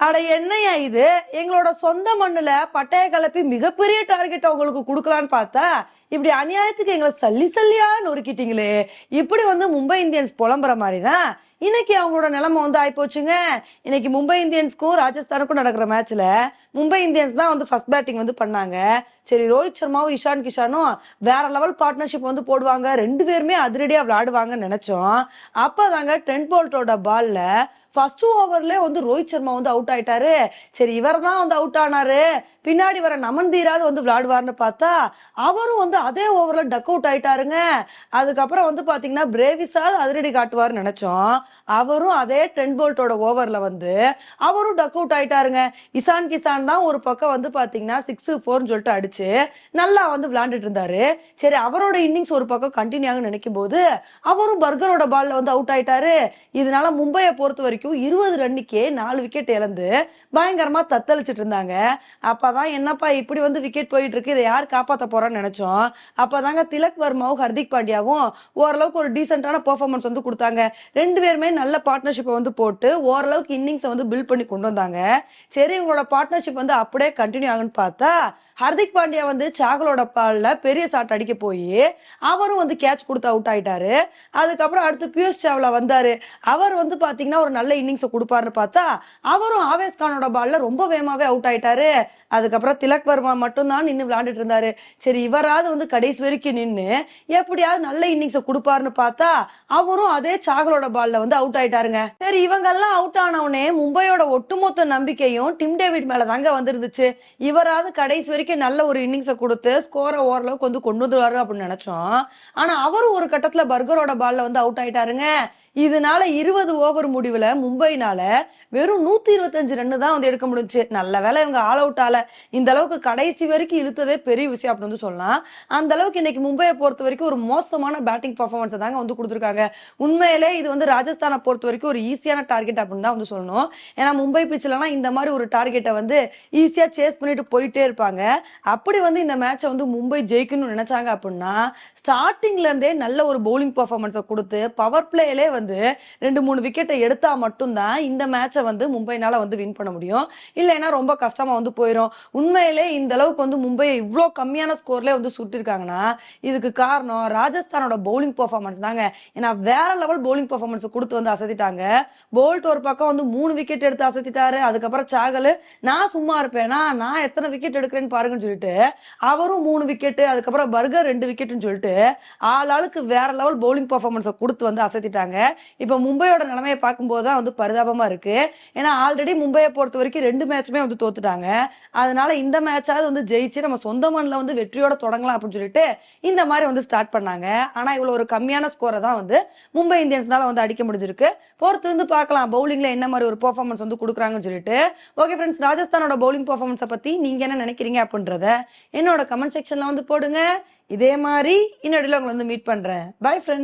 அட என்னையா இது? எங்களோட சொந்த மண்ணுல பட்டய கலப்பி மிகப்பெரிய டார்கெட் உங்களுக்கு கொடுக்கலான்னு பார்த்தா இப்படி அநியாயத்துக்கு எங்களை சல்லி சல்லியா நொறுக்கிட்டீங்களே. இப்படி வந்து மும்பை இந்தியன்ஸ் புலம்புற மாதிரி தான் இன்னைக்கு அவங்களோட நிலைமை வந்து ஆயிப்போச்சுங்க. இன்னைக்கு மும்பை இந்தியன்ஸ்க்கும் ராஜஸ்தானுக்கும் நடக்கிற மேட்ச்ல மும்பை இந்தியன்ஸ் தான் வந்து ஃபர்ஸ்ட் பேட்டிங் வந்து பண்ணாங்க. சரி ரோஹித் சர்மாவும் இஷான் கிஷானும் வேற லெவல் பார்ட்னர்ஷிப் வந்து போடுவாங்க. ரெண்டு பேருமே அதிரடியா விளையாடுவாங்கன்னு நினைச்சோம். அப்பதாங்க ட்ரெண்ட் போல்ட்டோட பால்ல ஃபர்ஸ்ட் ஓவர்லேயே வந்து ரோஹித் சர்மா வந்து அவுட் ஆயிட்டாரு. சரி இவர் தான் வந்து அவுட் ஆனாரு. பின்னாடி வர நமன் தீராது வந்து விளையாடுவார்னு பார்த்தா அவரும் வந்து அதே ஓவரில் டக் அவுட் ஆயிட்டாருங்க. அதுக்கப்புறம் வந்து பார்த்தீங்கன்னா பிரேவிஸாவது அதிரடி காட்டுவார்னு நினைச்சோம். அவரும் அதே டென் போல்ட்டோட ஓவர்ல வந்து அவரும் டக் அவுட் ஆயிட்டாருங்க. இசான் கிசான் தான் ஒரு பக்கம் வந்து பாத்தீங்கன்னா சிக்ஸ் ஃபோர்னு சொல்லிட்டு அடிச்சு நல்லா வந்து விளையாண்டுட்டு இருந்தாரு. சரி அவரோட இன்னிங்ஸ் ஒரு பக்கம் கண்டினியூ ஆகும் நினைக்கும் போது அவரும் பர்கரோட பால்ல வந்து அவுட் ஆயிட்டாரு. இதனால மும்பையை பொறுத்த வரைக்கும் இருபது ரன்னுக்கே நாலு விக்கெட் இழந்து பயங்கரமா தத்தளிச்சிட்டு இருந்தாங்க. அப்பதான் என்னப்பா இப்படி வந்து விக்கெட் போயிட்டு இருக்கு? இதை யார் காப்பாத்த போறான்னு நினைச்சோம். அப்பதாங்க திலக் வர்மாவும் ஹர்திக் பாண்டியாவும் ஓரளவுக்கு ஒரு டீசென்டான பெர்ஃபார்மன்ஸ் வந்து கொடுத்தாங்க. ரெண்டு பேருமே நல்ல பார்ட்னர்ஷிப்பை வந்து போட்டு ஓரளவுக்கு இன்னிங்ஸை வந்து பில்ட் பண்ணி கொண்டு வந்தாங்க. சரி இவங்களோட பார்ட்னர்ஷிப் வந்து அப்படியே கண்டினியூ ஆகுன்னு பார்த்தா ஹர்திக் பாண்டியா வந்து சாகலோட பால்ல பெரிய ஷாட் அடிக்க போய் அவரும் வந்து கேட்ச் கொடுத்து அவுட் ஆயிட்டாரு. அதுக்கப்புறம் அடுத்து பியூஷ் சாவ்லா வந்தாரு. அவர் வந்து பாத்தீங்கன்னா ஒரு நல்ல இன்னிங்ஸை கொடுப்பாருன்னு பார்த்தா அவரும் ஆவேஸ் கானோட பால்ல ரொம்ப வேகமாவே அவுட் ஆயிட்டாரு. அதுக்கப்புறம் திலக் வர்மா மட்டும்தான் நின்று விளையாண்டுட்டு இருந்தாரு. சரி இவராவது வந்து கடைசி வரைக்கும் நின்று எப்படியாவது நல்ல இன்னிங்ஸை கொடுப்பாருன்னு பார்த்தா அவரும் அதே சாகலோட பால்ல வந்து அவுட் ஆயிட்டாருங்க. சரி இவங்கெல்லாம் அவுட் ஆனவுடனே மும்பையோட ஒட்டுமொத்த நம்பிக்கையும் டிம் டேவிட் மேல தாங்க வந்திருந்துச்சு. இவராவது கடைசி வரைக்கும் நல்ல ஒரு இன்னிங்ஸை கொடுத்து ஸ்கோரை ஓரளவுக்கு வந்து கொண்டு வந்துருவாரு அப்படின்னு நினைச்சோம். ஆனா அவரும் ஒரு கட்டத்துல பர்கரோட பால்ல வந்து அவுட் ஆயிட்டாருங்க. இதனால இருபது ஓவர் முடிவுல மும்பைனால வெறும் நூத்தி இருபத்தஞ்சு ரன்னு தான் வந்து எடுக்க முடிஞ்சுச்சு. நல்ல வேலை இவங்க ஆல் அவுட் ஆல இந்த அளவுக்கு கடைசி வரைக்கும் இழுத்ததே பெரிய விஷயம் அப்படின்னு வந்து சொல்லலாம். அந்த அளவுக்கு இன்னைக்கு மும்பையை பொறுத்த வரைக்கும் ஒரு மோசமான பேட்டிங் பர்ஃபார்மன்ஸ் தாங்க வந்து கொடுத்துருக்காங்க. உண்மையிலே இது வந்து ராஜஸ்தானை பொறுத்த வரைக்கும் ஒரு ஈஸியான டார்கெட் அப்படின்னு தான் வந்து சொல்லணும். ஏன்னா மும்பை பிச்சிலலாம் இந்த மாதிரி ஒரு டார்கெட்டை வந்து ஈஸியா சேஸ் பண்ணிட்டு போயிட்டே இருப்பாங்க. அப்படி வந்து இந்த மேட்சை வந்து மும்பை ஜெயிக்கணும்னு நினைச்சாங்க அப்படின்னா ஸ்டார்டிங்ல இருந்தே நல்ல ஒரு பவுலிங் பர்ஃபார்மன்ஸை கொடுத்து பவர் பிளேலே வந்து ரெண்டு மூணு விக்கெட்டை எடுத்தா மட்டும்தான் இந்த மேட்சை வந்து மும்பைனால வந்து வின் பண்ண முடியும். இல்லைன்னா ரொம்ப கஷ்டமா வந்து போயிடும் உண்மையிலே இந்த அளவுக்கு வந்து மும்பையை இவ்வளோ கம்மியான ஸ்கோர்ல வந்து சுட்டிருக்காங்கன்னா இதுக்கு காரணம் ராஜஸ்தானோட பவுலிங் பர்ஃபார்மன்ஸ் தாங்க. ஏன்னா வேற லெவல் பவுலிங் பர்ஃபார்மன்ஸ் கொடுத்து வந்து அசத்திட்டாங்க. போல்ட் ஒரு பக்கம் வந்து மூணு விக்கெட் எடுத்து அசத்திட்டாரு. அதுக்கப்புறம் சாகல் நான் சும்மா இருப்பேனா? நான் எத்தனை விக்கெட் எடுக்கிறேன்னு பாருங்கன்னு சொல்லிட்டு அவரும் மூணு விக்கெட்டு அதுக்கப்புறம் பர்கர் ரெண்டு விக்கெட்னு சொல்லிட்டு ஆள் ஆளுக்கு வேற லெவல் பவுலிங் பர்ஃபார்மன்ஸை கொடுத்து வந்து அசத்திட்டாங்க. இப்போ மும்பையோட நிலைமையை பார்க்கும்போது தான் வந்து பரிதாபமா இருக்கு. ஏன்னா ஆல்ரெடி மும்பையை பொறுத்த வரைக்கும் ரெண்டு மேட்சுமே வந்து தோத்துட்டாங்க. அதனால இந்த மேட்சாவது வந்து ஜெயிச்சு நம்ம சொந்த மண்ணில் வந்து வெற்றியோட தொடங்கலாம் அப்படின்னு சொல்லிட்டு இந்த மாதிரி வந்து ஸ்டார்ட் பண்ணாங்க. ஆனா இவ்வளவு ஒரு கம்மியான ஸ்கோரை தான் வந்து மும்பை இந்தியன்ஸ்னால வந்து அடிக்க முடிஞ்சிருக்கு. பொறுத்து வந்து பார்க்கலாம். பவுலிங்ல என்ன மாதிரி ஒரு பெர்ஃபார்மன்ஸ் வந்து கொடுக்குறாங்கன்னு சொல்லிட்டு. ஓகே ஃப்ரெண்ட்ஸ் ராஜஸ்தானோட பவுலிங் பெர்ஃபார்மன்ஸை பத்தி நீங்க என்ன நினைக்கிறீங்க அப்படின்றத என்னோட கமெண்ட் செக்ஷன்ல வந்து போடுங்க. இதே மாதிரி இன்னொடையில உங்களை வந்து மீட் பண்றேன். Bye friends